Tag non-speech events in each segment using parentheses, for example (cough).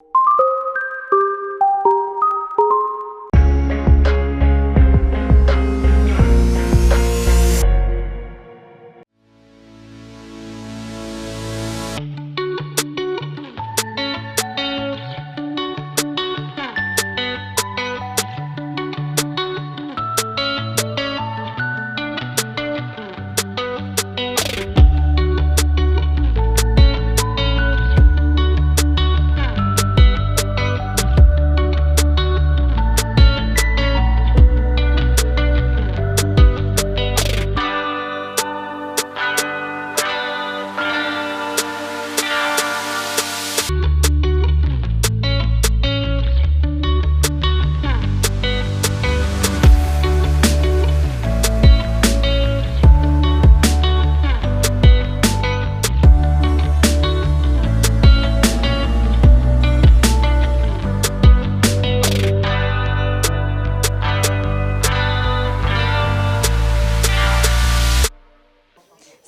you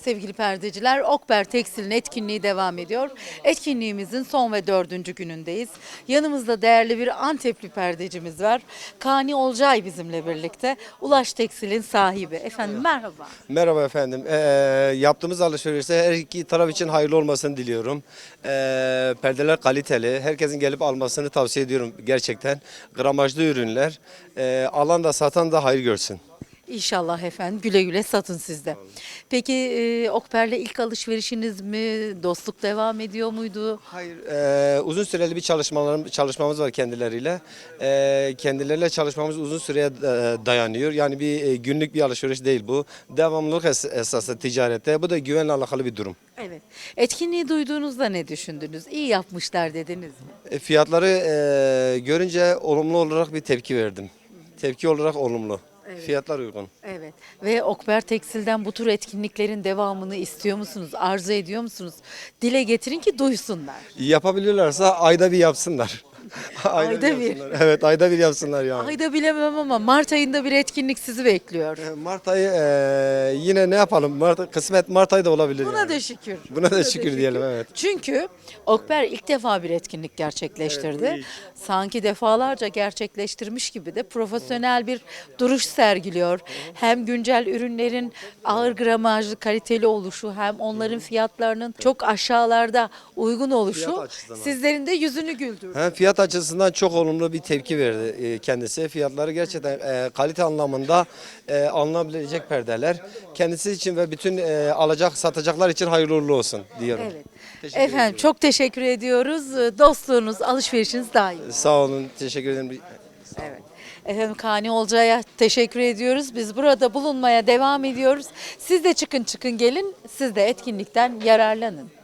Sevgili perdeciler, Okber Tekstil'in etkinliği devam ediyor. Etkinliğimizin son ve dördüncü günündeyiz. Yanımızda değerli bir Antepli perdecimiz var. Kani Olcay bizimle birlikte. Ulaş Tekstil'in sahibi. Efendim merhaba. Merhaba efendim. Ee, yaptığımız alışverişte her iki taraf için hayırlı olmasını diliyorum. Ee, perdeler kaliteli. Herkesin gelip almasını tavsiye ediyorum gerçekten. Gramajlı ürünler. Ee, alan da satan da hayır görsün. İnşallah efendim güle güle satın sizde. Peki e, Okber'le ilk alışverişiniz mi? Dostluk devam ediyor muydu? Hayır, e, uzun süreli bir çalışmalarım, çalışmamız var kendileriyle. E, kendileriyle çalışmamız uzun süreye e, dayanıyor. Yani bir e, günlük bir alışveriş değil bu. Devamlılık es- esası ticarette. Bu da güvenle alakalı bir durum. Evet. Etkinliği duyduğunuzda ne düşündünüz? İyi yapmışlar dediniz mi? E, fiyatları e, görünce olumlu olarak bir tepki verdim. Tepki olarak olumlu. Fiyatlar uygun. Evet. Ve Okber Tekstil'den bu tür etkinliklerin devamını istiyor musunuz? Arzu ediyor musunuz? Dile getirin ki duysunlar. Yapabiliyorlarsa ayda bir yapsınlar. Ayda bir. yapsınlar. Evet ayda bir yapsınlar yani. Ayda bilemem ama Mart ayında bir etkinlik sizi bekliyor. E, Mart ayı e, yine ne yapalım? Mart, kısmet Mart ayı da olabilir. Buna yani. da şükür. (laughs) Buna da şükür diyelim evet. Çünkü Okber ilk defa bir etkinlik gerçekleştirdi. Evet, bu ilk. Sanki defalarca gerçekleştirmiş gibi de profesyonel bir duruş sergiliyor. Hem güncel ürünlerin ağır gramajlı, kaliteli oluşu hem onların fiyatlarının çok aşağılarda uygun oluşu Fiyat açısından. sizlerin de yüzünü güldürdü. Hem fiyat açısından çok olumlu bir tepki verdi e, kendisi. Fiyatları gerçekten e, kalite anlamında e, alınabilecek perdeler. Kendisi için ve bütün e, alacak satacaklar için hayırlı uğurlu olsun diyorum. Evet. Teşekkür Efendim ediyorum. çok teşekkür ediyoruz. Dostluğunuz, alışverişiniz daim. Sağ olun. Teşekkür ederim. Evet. Efendim Kani Olcay'a teşekkür ediyoruz. Biz burada bulunmaya devam ediyoruz. Siz de çıkın çıkın gelin. Siz de etkinlikten yararlanın.